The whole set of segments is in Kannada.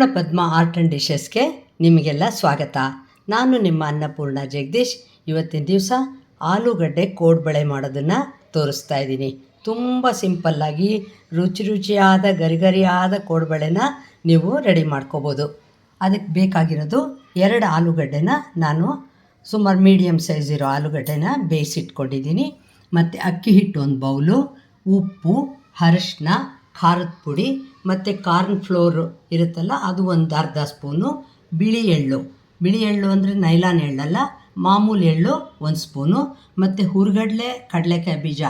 ಪೂರ್ಣ ಪದ್ಮ ಆರ್ಟ್ ಆ್ಯಂಡ್ ಡಿಶಸ್ಗೆ ನಿಮಗೆಲ್ಲ ಸ್ವಾಗತ. ನಾನು ನಿಮ್ಮ ಅನ್ನಪೂರ್ಣ ಜಗದೀಶ್. ಇವತ್ತಿನ ದಿವಸ ಆಲೂಗಡ್ಡೆ ಕೋಡ್ಬಳೆ ಮಾಡೋದನ್ನು ತೋರಿಸ್ತಾ ಇದ್ದೀನಿ. ತುಂಬ ಸಿಂಪಲ್ಲಾಗಿ ರುಚಿ ರುಚಿಯಾದ, ಗರಿಗರಿಯಾದ ಕೋಡ್ಬಳೆನ ನೀವು ರೆಡಿ ಮಾಡ್ಕೋಬೋದು. ಅದಕ್ಕೆ ಬೇಕಾಗಿರೋದು ಎರಡು ಆಲೂಗಡ್ಡೆನ ನಾನು ಸುಮಾರು ಮೀಡಿಯಮ್ ಸೈಜ್ ಇರೋ ಆಲೂಗಡ್ಡೆನ ಬೇಯಿಸಿಟ್ಕೊಂಡಿದ್ದೀನಿ. ಮತ್ತು ಅಕ್ಕಿ ಹಿಟ್ಟು ಒಂದು ಬೌಲು, ಉಪ್ಪು ಅರಶಿನ ಖಾರದ ಪುಡಿ ಮತ್ತು ಕಾರ್ನ್ ಫ್ಲೋರ್ ಇರುತ್ತಲ್ಲ, ಅದು ಒಂದು ಅರ್ಧ ಸ್ಪೂನು. ಬಿಳಿ ಎಳ್ಳು. ಬಿಳಿ ಎಳ್ಳು ಅಂದರೆ ನೈಲಾನ್ ಎಳ್ಳಲ್ಲ, ಮಾಮೂಲಿ ಎಳ್ಳು ಒಂದು ಸ್ಪೂನು. ಮತ್ತು ಹುರ್ಗಡ್ಲೆ, ಕಡಲೆಕಾಯಿ ಬೀಜ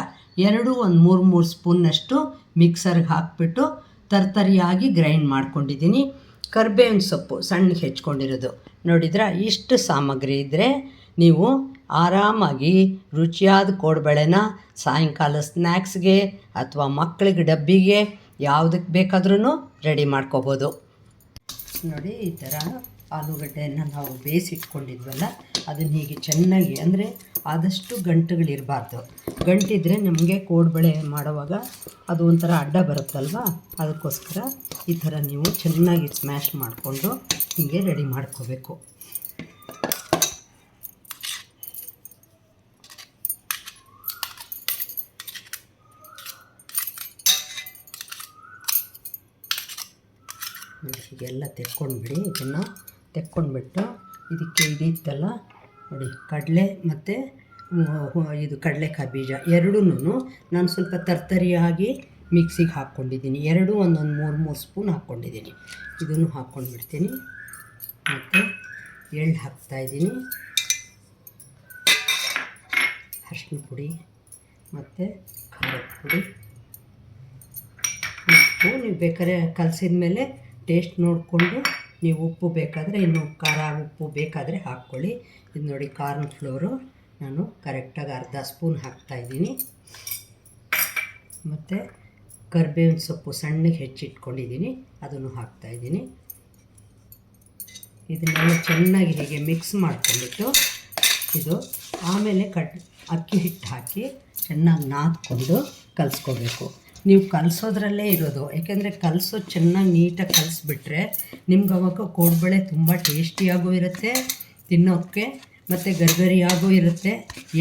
ಎರಡು ಒಂದು ಮೂರು ಮೂರು ಸ್ಪೂನ್ನಷ್ಟು ಮಿಕ್ಸರ್ಗೆ ಹಾಕ್ಬಿಟ್ಟು ತರ್ತರಿಯಾಗಿ ಗ್ರೈಂಡ್ ಮಾಡ್ಕೊಂಡಿದ್ದೀನಿ. ಕರ್ಬೇವಿನ ಸೊಪ್ಪು ಸಣ್ಣಗೆ ಹೆಚ್ಕೊಂಡಿರೋದು. ನೋಡಿದ್ರೆ, ಇಷ್ಟು ಸಾಮಗ್ರಿ ಇದ್ದರೆ ನೀವು ಆರಾಮಾಗಿ ರುಚಿಯಾದ ಕೋಡ್ಬಳೆನ ಸಾಯಂಕಾಲ ಸ್ನ್ಯಾಕ್ಸ್ಗೆ ಅಥವಾ ಮಕ್ಕಳಿಗೆ ಡಬ್ಬಿಗೆ ಯಾವುದಕ್ಕೆ ಬೇಕಾದ್ರೂ ರೆಡಿ ಮಾಡ್ಕೋಬೋದು. ನೋಡಿ, ಈ ಥರ ಆಲೂಗಡ್ಡೆಯನ್ನು ನಾವು ಬೇಯಿಸಿಟ್ಕೊಂಡಿದ್ವಲ್ಲ, ಅದನ್ನು ಹೀಗೆ ಚೆನ್ನಾಗಿ ಅಂದರೆ ಆದಷ್ಟು ಗಂಟುಗಳಿರಬಾರ್ದು ಗಂಟಿದ್ರೆ ನಮಗೆ ಕೋಡ್ಬಳೆ ಮಾಡುವಾಗ ಅದು ಒಂಥರ ಅಡ್ಡ ಬರುತ್ತಲ್ವ? ಅದಕ್ಕೋಸ್ಕರ ಈ ಥರ ನೀವು ಚೆನ್ನಾಗಿ ಸ್ಮ್ಯಾಶ್ ಮಾಡಿಕೊಂಡು ಹೀಗೆ ರೆಡಿ ಮಾಡ್ಕೋಬೇಕು. ಹೀಗೆಲ್ಲ ತೆಕ್ಕೊಂಡ್ಬಿಡಿ, ಇದನ್ನು ತೆಕ್ಕೊಂಡ್ಬಿಟ್ಟು ಇದಕ್ಕೆ ಇದಿತ್ತಲ್ಲ, ನೋಡಿ, ಕಡಲೆ ಮತ್ತು ಇದು ಕಡಲೆಕಾಯಿ ಬೀಜ ಎರಡೂ ನಾನು ಸ್ವಲ್ಪ ತರ್ತರಿಯಾಗಿ ಮಿಕ್ಸಿಗೆ ಹಾಕ್ಕೊಂಡಿದ್ದೀನಿ. ಎರಡು, ಒಂದೊಂದು ಮೂರು ಮೂರು ಸ್ಪೂನ್ ಹಾಕ್ಕೊಂಡಿದ್ದೀನಿ. ಇದನ್ನು ಹಾಕ್ಕೊಂಡ್ಬಿಡ್ತೀನಿ. ಮತ್ತು ಎಳ್ಳು ಹಾಕ್ತಾಯಿದ್ದೀನಿ ಅರಿಶಿನ ಪುಡಿ ಮತ್ತು ಖಾರದ ಪುಡಿ. ಉಪ್ಪು, ನೀವು ಬೇಕಾದ್ರೆ ಕಲಸಿದ ಮೇಲೆ ಟೇಸ್ಟ್ ನೋಡಿಕೊಂಡು ನೀವು ಉಪ್ಪು ಬೇಕಾದರೆ ಇನ್ನು ಖಾರ ಉಪ್ಪು ಬೇಕಾದರೆ ಹಾಕ್ಕೊಳ್ಳಿ. ಇದು ನೋಡಿ ಕಾರ್ನ್ ಫ್ಲೋರು. ನಾನು ಕರೆಕ್ಟಾಗಿ ಅರ್ಧ ಸ್ಪೂನ್ ಹಾಕ್ತಾಯಿದ್ದೀನಿ ಮತ್ತು ಕರ್ಬೇವಿನ ಸೊಪ್ಪು ಸಣ್ಣಗೆ ಹೆಚ್ಚಿಟ್ಕೊಂಡಿದ್ದೀನಿ. ಅದನ್ನು ಹಾಕ್ತಾಯಿದ್ದೀನಿ ಇದನ್ನೆಲ್ಲ ಚೆನ್ನಾಗಿ ಹೀಗೆ ಮಿಕ್ಸ್ ಮಾಡ್ಕೊಂಡ್ಬಿಟ್ಟು ಇದು ಆಮೇಲೆ ಕಟ್ ಅಕ್ಕಿ ಹಿಟ್ಟು ಹಾಕಿ ಚೆನ್ನಾಗಿ ನಾದ್ಕೊಂಡು ಕಲಿಸ್ಕೋಬೇಕು. ನೀವು ಕಲಿಸೋದ್ರಲ್ಲೇ ಇರೋದು. ಯಾಕೆಂದರೆ ಕಲಸೋದು ಚೆನ್ನಾಗಿ ನೀಟಾಗಿ ಕಲಿಸ್ಬಿಟ್ರೆ ನಿಮ್ಗೆ ಅವಾಗ ಕೋಡ್ಬಳೆ ತುಂಬ ಟೇಸ್ಟಿಯಾಗೂ ಇರುತ್ತೆ ತಿನ್ನೋಕ್ಕೆ ಮತ್ತು ಗರ್ಗರಿಯಾಗೂ ಇರುತ್ತೆ.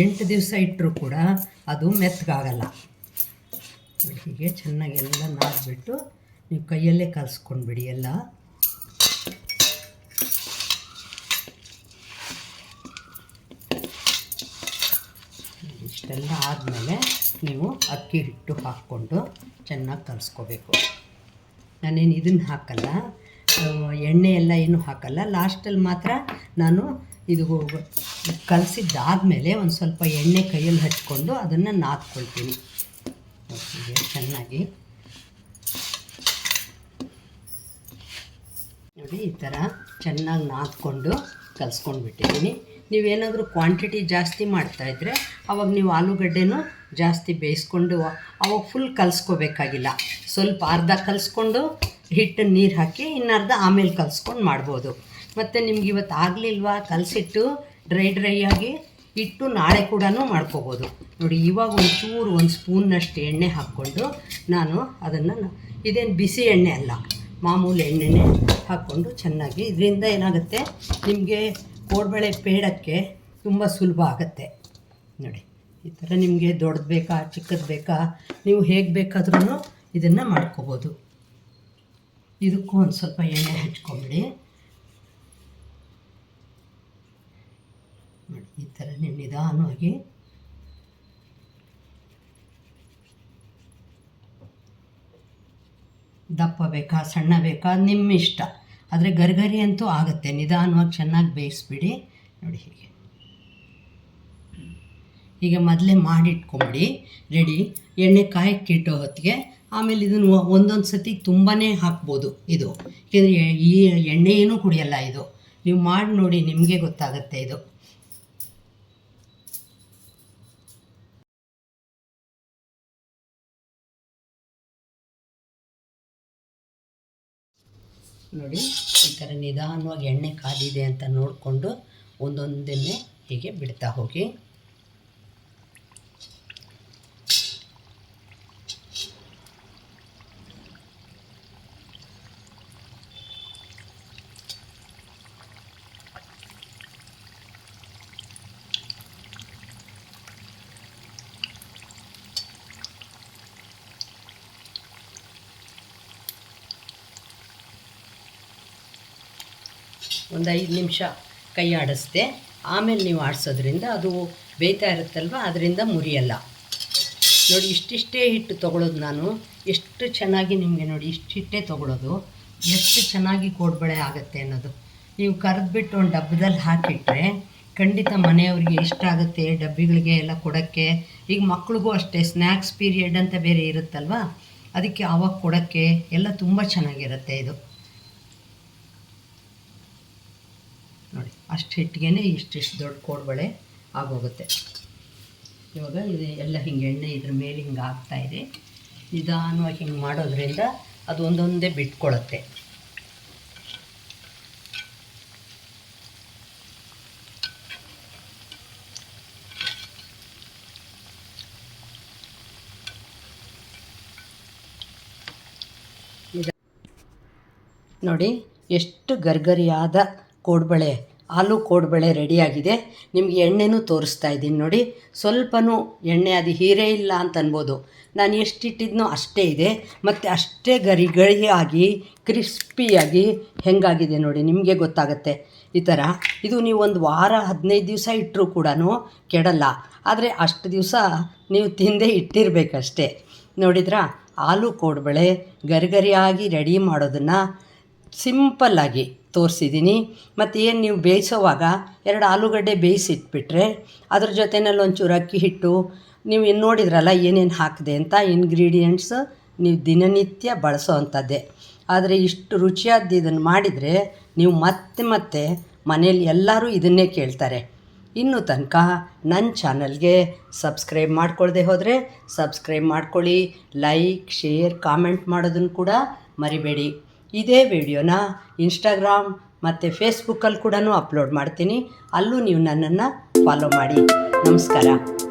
ಎಂಟು ದಿವಸ ಇಟ್ಟರೂ ಕೂಡ ಅದು ಮೆತ್ತಗಾಗಲ್ಲ ಹೀಗೆ ಚೆನ್ನಾಗಿ ಎಲ್ಲ ನಾದ್ಬಿಟ್ಟು ನೀವು ಕೈಯಲ್ಲೇ ಕಲಿಸ್ಕೊಂಡ್ಬಿಡಿ ಎಲ್ಲ. ಇಷ್ಟೆಲ್ಲ ಆದಮೇಲೆ ನೀವು ಅಕ್ಕಿ ಹಿಟ್ಟು ಹಾಕ್ಕೊಂಡು ಚೆನ್ನಾಗಿ ಕಲಿಸ್ಕೋಬೇಕು. ನಾನೇನು ಇದನ್ನು ಹಾಕಲ್ಲ ಎಣ್ಣೆ ಎಲ್ಲ ಏನು ಹಾಕಲ್ಲ, ಲಾಸ್ಟಲ್ಲಿ ಮಾತ್ರ ನಾನು ಇದು ಕಲಸಿದ್ದಾದಮೇಲೆ ಒಂದು ಸ್ವಲ್ಪ ಎಣ್ಣೆ ಕೈಯಲ್ಲಿ ಹಚ್ಕೊಂಡು ಅದನ್ನು ನಾದ್ಕೊಳ್ತೀನಿ. ಚೆನ್ನಾಗಿ. ನೋಡಿ, ಈ ಥರ ಚೆನ್ನಾಗಿ ನಾದ್ಕೊಂಡು ಕಲಿಸ್ಕೊಂಡ್ಬಿಟ್ಟಿದ್ದೀನಿ. ನೀವೇನಾದರೂ ಕ್ವಾಂಟಿಟಿ ಜಾಸ್ತಿ ಮಾಡ್ತಾಯಿದ್ರೆ ಅವಾಗ ನೀವು ಆಲೂಗಡ್ಡೆನೂ ಜಾಸ್ತಿ ಬೇಯಿಸ್ಕೊಂಡು ಅವಾಗ ಫುಲ್ ಕಲಿಸ್ಕೋಬೇಕಾಗಿಲ್ಲ. ಸ್ವಲ್ಪ ಅರ್ಧ ಕಲಿಸ್ಕೊಂಡು ಹಿಟ್ಟು ನೀರು ಹಾಕಿ ಇನ್ನರ್ಧ ಆಮೇಲೆ ಕಲಿಸ್ಕೊಂಡು ಮಾಡ್ಬೋದು. ಮತ್ತು ನಿಮ್ಗೆ ಇವತ್ತು ಆಗಲಿಲ್ವಾ ಕಲಸಿಟ್ಟು ಡ್ರೈ ಡ್ರೈ ಆಗಿ ಇಟ್ಟು ನಾಳೆ ಕೂಡ ಮಾಡ್ಕೋಬೋದು. ನೋಡಿ, ಇವಾಗ ಒಂದು ಚೂರು ಒಂದು ಸ್ಪೂನ್ನಷ್ಟು ಎಣ್ಣೆ ಹಾಕ್ಕೊಂಡು ನಾನು ಅದನ್ನು ಇದೇನು ಬಿಸಿ ಎಣ್ಣೆ ಅಲ್ಲ, ಮಾಮೂಲಿ ಎಣ್ಣೆನೇ ಹಾಕ್ಕೊಂಡು ಚೆನ್ನಾಗಿ ಇದರಿಂದ ಏನಾಗುತ್ತೆ? ನಿಮಗೆ ಕೋಡ್ಬಳೆ ಪೇಡಕ್ಕೆ ತುಂಬ ಸುಲಭ ಆಗುತ್ತೆ. ನೋಡಿ. ಈ ಥರ ನಿಮಗೆ ದೊಡ್ಡದು ಬೇಕಾ, ಚಿಕ್ಕದು ಬೇಕಾ, ನೀವು ಹೇಗೆ ಬೇಕಾದ್ರೂ ಇದನ್ನು ಮಾಡ್ಕೋಬೋದು. ಇದಕ್ಕೂ ಒಂದು ಸ್ವಲ್ಪ ಎಣ್ಣೆ ಹಚ್ಕೊಂಬಿಡಿ. ನೋಡಿ, ಈ ಥರ ನೀವು ನಿಧಾನವಾಗಿ. ದಪ್ಪ ಬೇಕಾ, ಸಣ್ಣ ಬೇಕಾ ನಿಮ್ಮ ಇಷ್ಟ ಆದರೆ ಗರ್ಗರಿ ಅಂತೂ ಆಗುತ್ತೆ. ನಿಧಾನವಾಗಿ ಚೆನ್ನಾಗಿ ಬೇಯಿಸ್ಬಿಡಿ. ನೋಡಿ ಹೀಗೆ. ಈಗ ಮೊದಲೇ ಮಾಡಿಟ್ಕೊಂಬಿಡಿ. ರೆಡಿ? ಎಣ್ಣೆ ಕಾಯಕ್ಕೆ ಇಟ್ಟೋ ಹೊತ್ತಿಗೆ. ಆಮೇಲೆ ಇದನ್ನು ಒಂದೊಂದು ಸತಿ ತುಂಬಾ ಹಾಕ್ಬೋದು ಇದು. ಯಾಕೆಂದರೆ ಈ ಎಣ್ಣೆ ಏನೂ ಕುಡಿಯಲ್ಲ ಇದು. ನೀವು ಮಾಡಿ ನೋಡಿ ನಿಮಗೆ ಗೊತ್ತಾಗುತ್ತೆ ಇದು. ನೋಡಿ, ಈ ಥರ ನಿಧಾನವಾಗಿ ಎಣ್ಣೆ ಕಾದಿದೆ ಅಂತ ನೋಡಿಕೊಂಡು ಒಂದೊಂದನ್ನೇ ಹೀಗೆ ಬಿಡ್ತಾ ಹೋಗಿ. ಒಂದು ಐದು ನಿಮಿಷ ಕೈ ಆಡಿಸ್ದೆ ಆಮೇಲೆ ನೀವು ಆಡಿಸೋದ್ರಿಂದ ಅದು ಬೇಯ್ತಾ ಇರುತ್ತಲ್ವ? ಅದರಿಂದ ಮುರಿಯಲ್ಲ. ನೋಡಿ, ಇಷ್ಟಿಷ್ಟೇ ಹಿಟ್ಟು ತೊಗೊಳೋದು ನಾನು. ಎಷ್ಟು ಚೆನ್ನಾಗಿ ನಿಮಗೆ ನೋಡಿ, ಇಷ್ಟು ಹಿಟ್ಟೇ ತೊಗೊಳೋದು. ಎಷ್ಟು ಚೆನ್ನಾಗಿ ಕೋಡ್ಬಳೆ ಆಗುತ್ತೆ ಅನ್ನೋದು. ನೀವು ಕರೆದ್ಬಿಟ್ಟು ಒಂದು ಡಬ್ಬದಲ್ಲಿ ಹಾಕಿಟ್ರೆ ಖಂಡಿತ ಮನೆಯವ್ರಿಗೆ ಇಷ್ಟ ಆಗುತ್ತೆ, ಡಬ್ಬಿಗಳಿಗೆ ಎಲ್ಲ ಕೊಡೋಕ್ಕೆ. ಈಗ ಮಕ್ಳಿಗೂ ಅಷ್ಟೇ ಸ್ನ್ಯಾಕ್ಸ್ ಪೀರಿಯಡ್ ಅಂತ ಬೇರೆ ಇರುತ್ತಲ್ವ? ಅದಕ್ಕೆ ಆವಾಗ ಕೊಡೋಕ್ಕೆ ಎಲ್ಲ ತುಂಬ ಚೆನ್ನಾಗಿರುತ್ತೆ ಇದು. ನೋಡಿ, ಅಷ್ಟು ಹಿಟ್ಟಿಗೆ ಇಷ್ಟಿಷ್ಟು ದೊಡ್ಡ ಕೋಡ್ಬಳೆ ಆಗೋಗುತ್ತೆ. ಇವಾಗ ಇದು ಎಲ್ಲ ಹಿಂಗೆ ಎಣ್ಣೆ ಇದ್ರ ಮೇಲೆ ಹಿಂಗೆ ಇದೆ. ನಿಧಾನವಾಗಿ ಹಿಂಗೆ ಮಾಡೋದ್ರಿಂದ ಅದು ಒಂದೊಂದೇ ಬಿಟ್ಕೊಳತ್ತೆ. ನೋಡಿ, ಎಷ್ಟು ಗರ್ಗರಿಯಾದ ಕೋಡ್ಬಳೆ, ಆಲೂ ಕೋಡ್ಬಳೆ ರೆಡಿಯಾಗಿದೆ. ನಿಮಗೆ ಎಣ್ಣೆನೂ ತೋರಿಸ್ತಾ ಇದ್ದೀನಿ ನೋಡಿ. ಸ್ವಲ್ಪನೂ ಎಣ್ಣೆ ಅದು ಹೀರೇ ಇಲ್ಲ ಅಂತ ಅನ್ಬೋದು. ನಾನು ಎಷ್ಟು ಇಟ್ಟಿದ್ನೋ ಅಷ್ಟೇ ಇದೆ. ಮತ್ತು ಅಷ್ಟೇ ಗರಿ ಗರಿಯಾಗಿ, ಕ್ರಿಸ್ಪಿಯಾಗಿ ಹೆಂಗಾಗಿದೆ ನೋಡಿ ನಿಮಗೆ ಗೊತ್ತಾಗುತ್ತೆ. ಈ ಥರ ಇದು ನೀವು ಒಂದು ವಾರ, ಹದಿನೈದು ದಿವಸ ಇಟ್ಟರೂ ಕೂಡ ಕೆಡಲ್ಲ. ಆದರೆ ಅಷ್ಟು ದಿವಸ ನೀವು ತಿಂದೇ ಇಟ್ಟಿರಬೇಕಷ್ಟೇ. ನೋಡಿದ್ರಾ? ಆಲೂ ಕೋಡ್ಬಳೆ ಗರಿಗರಿಯಾಗಿ ರೆಡಿ ಮಾಡೋದನ್ನು ಸಿಂಪಲ್ಲಾಗಿ ತೋರಿಸಿದ್ದೀನಿ. ಮತ್ತು ಏನು ನೀವು ಬೇಯಿಸೋವಾಗ ಎರಡು ಆಲೂಗಡ್ಡೆ ಬೇಯಿಸಿಟ್ಬಿಟ್ರೆ ಅದ್ರ ಜೊತೆನಲ್ಲಿ ಒಂಚೂರು ಅಕ್ಕಿ ಹಿಟ್ಟು, ನೀವು ಇನ್ನು ನೋಡಿದ್ರಲ್ಲ ಏನೇನು ಹಾಕಿದೆ ಅಂತ ಇಂಗ್ರೀಡಿಯೆಂಟ್ಸ್ ನೀವು ದಿನನಿತ್ಯ ಬಳಸೋ ಅಂಥದ್ದೇ. ಆದರೆ ಇಷ್ಟು ರುಚಿಯಾದ ಇದನ್ನು ಮಾಡಿದರೆ ನೀವು ಮತ್ತೆ ಮತ್ತೆ ಮನೇಲಿ ಎಲ್ಲರೂ ಇದನ್ನೇ ಕೇಳ್ತಾರೆ. ಇನ್ನೂ ತನಕ ನನ್ನ ಚಾನಲ್ಗೆ ಸಬ್ಸ್ಕ್ರೈಬ್ ಮಾಡ್ಕೊಳ್ಳದೆ ಹೋದರೆ ಸಬ್ಸ್ಕ್ರೈಬ್ ಮಾಡ್ಕೊಳ್ಳಿ, ಲೈಕ್, ಶೇರ್, ಕಾಮೆಂಟ್ ಮಾಡೋದನ್ನು ಕೂಡ ಮರಿಬೇಡಿ. ಇದೇ ವಿಡಿಯೋನ ಇನ್ಸ್ಟಾಗ್ರಾಮ್ ಮತ್ತು ಫೇಸ್ಬುಕ್ಕಲ್ಲಿ ಕೂಡ ಅಪ್ಲೋಡ್ ಮಾಡ್ತೀನಿ. ಅಲ್ಲೂ ನೀವು ನನ್ನನ್ನು ಫಾಲೋ ಮಾಡಿ. ನಮಸ್ಕಾರ.